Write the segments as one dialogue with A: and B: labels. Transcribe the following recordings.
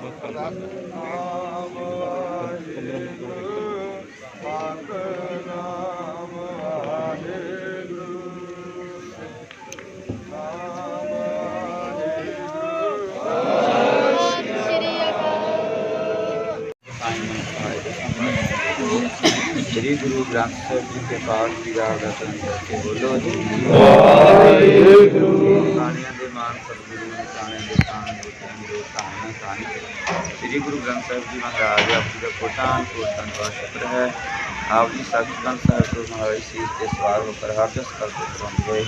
A: Buat.
B: ਸ੍ਰੀ ਗੁਰੂ ਗ੍ਰੰਥ ਸਾਹਿਬ ਜੀ ਦੇ ਪਾਠ ਦੀ ਅਰਦਾਸ ਕਰਕੇ ਬੋਲੋ ਜੀ।
A: ਵਾਹਿਗੁਰੂ।
B: ਕਾਣਿਆਂ ਦੇ ਮਾਨ ਸਤਿਗੁਰੂ ਕਾਣੇ ਦੇ ਕਾਣ ਦੇ ਦੇ ਕਾਣ ਕਾਣ ਸ੍ਰੀ ਗੁਰੂ ਗ੍ਰੰਥ ਸਾਹਿਬ ਜੀ ਮਹਾਰਾਜ ਆਪ ਜੀ ਦਾ ਕੋਟਾਨ ਕੋਟਾਨ ਵਾਸ਼ਕਰ ਹੈ। ਆਪ ਜੀ ਸਤਿਗੁਰੂ ਸਾਹਿਬ ਤੋਂ ਮਹਾਰਾਜ ਸੀਸ ਤੇ ਸਵਾਰ ਹੋ ਕਰ ਹਰ ਜਸ ਕਰਦੇ ਕਰਉਂਦੇ ਹੋਏ।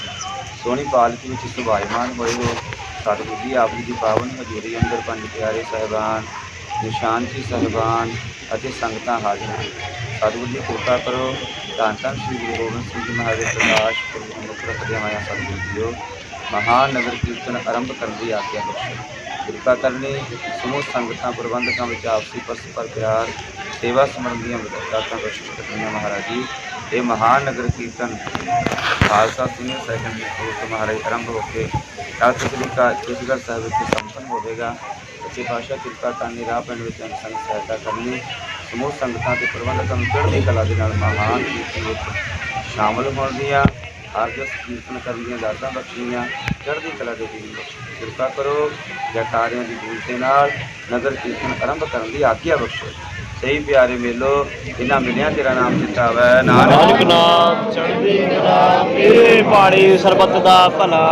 B: ਸੋਹਣੀ ਪਾਲਕੀ ਵਿੱਚ ਸੁਭਾਈਮਾਨ ਹੋਏ ਹੋ। ਸਤਿਗੁਰੂ ਜੀ ਆਪ ਜੀ ਦੀ ਪਾਵਨ ਹਜ਼ੂਰੀ ਅੰਦਰ ਪੰਜ ਪਿਆਰੇ ਸਾਹਿਬਾਨ ਨਿਸ਼ਾਨ ਜੀ ਸਾਹਿਬਾਨ ਅਤੇ ਸੰਗਤਾਂ ਹਾਜ਼ਰ ਹਨ। ਸਤਿਗੁਰੂ ਜੀ ਕਿਰਪਾ ਕਰੋ ਧੰਨ ਧੰਨ ਸ੍ਰੀ ਗੁਰੂ ਗੋਬਿੰਦ ਸਿੰਘ ਜੀ ਮਹਾਰਾਜ ਪ੍ਰਕਾਸ਼ ਪੁਰਬ ਮੁਖ ਰੱਖਦੇ ਮਾਇਆ ਸਤਿਗੁਰੂ ਜੀਓ। ਮਹਾਨ ਨਗਰ ਕੀਰਤਨ ਆਰੰਭ ਕਰਨ ਦੀ ਆਗਿਆ ਬਖਸ਼ੋ। ਕਿਰਪਾ ਕਰਨੀ, ਸਮੂਹ ਸੰਗਤਾਂ, ਪ੍ਰਬੰਧਕਾਂ ਵਿੱਚ ਆਪਸੀ ਪਰਸਪਰ ਪਿਆਰ, ਸੇਵਾ ਸਮਰਨ ਦੀਆਂ ਬਰਕਤਾਂ ਬਖਸ਼ਿਸ਼ ਕਰਨੀਆਂ ਮਹਾਰਾਜ ਜੀ। ਇਹ ਮਹਾਨ Nagar Kirtan Khalsa senior secondary school ਤੋਂ ਮਹਾਰਾਜ ਆਰੰਭ ਹੋ ਕੇ ਤਖਤ ਸ੍ਰੀ ਕਾ ਕੇਸਗੜ੍ਹ ਸਾਹਿਬ ਵਿੱਚ ਸੰਪੰਨ ਹੋਵੇਗਾ। ਸੱਚੇ ਪਾਤਸ਼ਾਹ ਕਿਰਪਾ ਕਰਨੀ, ਰਾਹ ਪਿੰਡ ਵਿੱਚ ਅੰਗ ਸਹਾਇਤਾ ਕਰਨੀ ਸਮੂਹ ਸੰਗਤਾਂ ਤੇ ਪ੍ਰਬੰਧਕਾਂ ਨੂੰ ਚੜ੍ਹਦੀ ਕਲਾ ਦੇ ਨਾਲ ਮਹਾਨ ਕੀਤੀ ਵਿੱਚ ਸ਼ਾਮਲ ਹੋਣ ਦੀਆਂ ਆਰਜਸ ਕੀਰਤਨ ਕਰਨ ਦੀਆਂ ਦਾਤਾਂ ਬਖਸ਼ੀਆਂ ਚੜ੍ਹਦੀ ਕਲਾ ਦੇ ਦੀਨ ਕਿਰਪਾ ਕਰੋ ਜਟਾਰਿਆਂ ਦੀ ਗੁਰੂ ਦੇ ਨਾਲ ਨਗਰ ਕੀਰਤਨ ਆਰੰਭ ਕਰਨ ਦੀ ਆਗਿਆ ਬਖਸ਼ੋ। ਸਹੀ ਪਿਆਰੇ ਮੇਲੋ ਇਹਨਾਂ ਮਿਲਿਆ ਤੇਰਾ ਨਾਮ ਚਿਤਾਵੇ
A: ਨਾਨਕ ਨਾਮ ਚੜ੍ਹਦੀ ਕਲਾ ਮੇਰੇ ਪਾੜੇ ਸਰਬੱਤ ਦਾ ਭਲਾ।